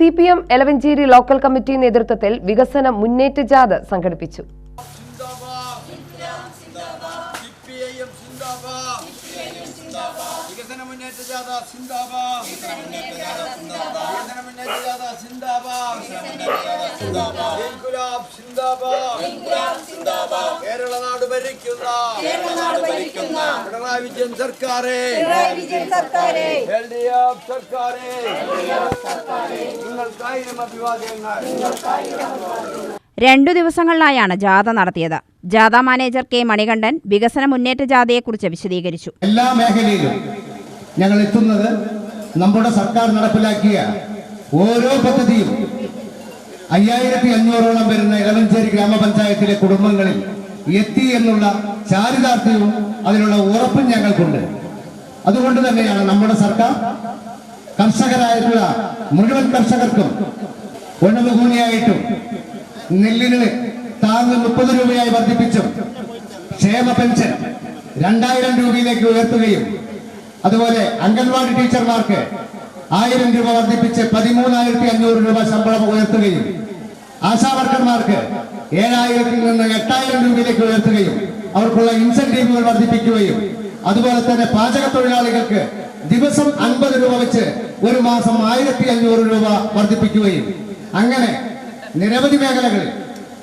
C P M Elavancheri local committee നേതൃത്വത്തിൽ വികസന മുന്നേറ്റ ജാഥ സംഘടിപ്പിച്ചു. കേരള നാട് ഭരിക്കുന്ന പിണറായി വിജയൻ സർക്കാരെ എൽ ഡി എഫ് സർക്കാരെ രണ്ടു ദിവസങ്ങളിലായാണ് ജാഥ നടത്തിയത്. ജാഥ മാനേജർ കെ മണികണ്ഠൻ വികസന മുന്നേറ്റ ജാഥയെക്കുറിച്ച് വിശദീകരിച്ചു. എല്ലാ മേഖലയിലും ഞങ്ങൾ എത്തുന്നത് നമ്മുടെ സർക്കാർ നടപ്പിലാക്കിയ ഓരോ പദ്ധതിയും അയ്യായിരത്തി അഞ്ഞൂറോളം വരുന്ന ഇളവഞ്ചേരി ഗ്രാമപഞ്ചായത്തിലെ കുടുംബങ്ങളിൽ എത്തി എന്നുള്ള ചാരിതാർത്ഥ്യവും അതിനുള്ള ഉറപ്പും ഞങ്ങൾക്കുണ്ട്. അതുകൊണ്ട് തന്നെയാണ് നമ്മുടെ സർക്കാർ കർഷകരായിട്ടുള്ള മുഴുവൻ കർഷകർക്കും ഉണവുകൂണിയായിട്ടും നെല്ലിന് താങ്ങ് മുപ്പത് രൂപയായി വർദ്ധിപ്പിച്ചും ക്ഷേമ പെൻഷൻ രണ്ടായിരം രൂപയിലേക്ക് ഉയർത്തുകയും അതുപോലെ അംഗൻവാടി ടീച്ചർമാർക്ക് ആയിരം രൂപ വർദ്ധിപ്പിച്ച് പതിമൂന്നായിരത്തി അഞ്ഞൂറ് രൂപ ശമ്പളം ഉയർത്തുകയും ആശാവർക്കർമാർക്ക് ഏഴായിരത്തിൽ നിന്ന് എട്ടായിരം രൂപയിലേക്ക് ഉയർത്തുകയും അവർക്കുള്ള ഇൻസെന്റീവുകൾ വർദ്ധിപ്പിക്കുകയും അതുപോലെ തന്നെ പാചക തൊഴിലാളികൾക്ക് ദിവസം അൻപത് രൂപ വെച്ച് ഒരു മാസം ആയിരത്തി അഞ്ഞൂറ് രൂപ വർദ്ധിപ്പിക്കുകയും. അങ്ങനെ നിരവധി മേഖലകളിൽ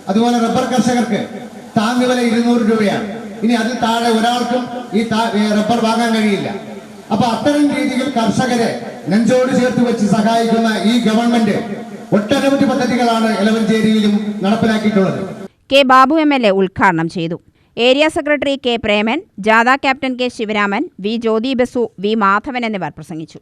അതുപോലെ റബ്ബർ കർഷകർക്ക് താങ്ങുവില ഇരുന്നൂറ് രൂപയാണ്. ഇനി അതിൽ താഴെ ഒരാൾക്കും ഈ ഈ റബ്ബർ വാങ്ങാൻ കഴിയില്ല. അപ്പൊ അത്തരം രീതിയിൽ കർഷകരെ നെഞ്ചോട് ചേർത്ത് വെച്ച് സഹായിക്കുന്ന ഈ ഗവൺമെന്റ് ഒട്ടനവധി പദ്ധതികളാണ് എലവഞ്ചേരിയിലും നടപ്പിലാക്കിയിട്ടുള്ളത്. K Babu M L A ഉദ്ഘാടനം ചെയ്തു. ഏരിയ സെക്രട്ടറി കെ പ്രേമൻ ജാഥ captain K Sivaraman V Jyothi Basu V Madhavan എന്നിവർ പ്രസംഗിച്ചു.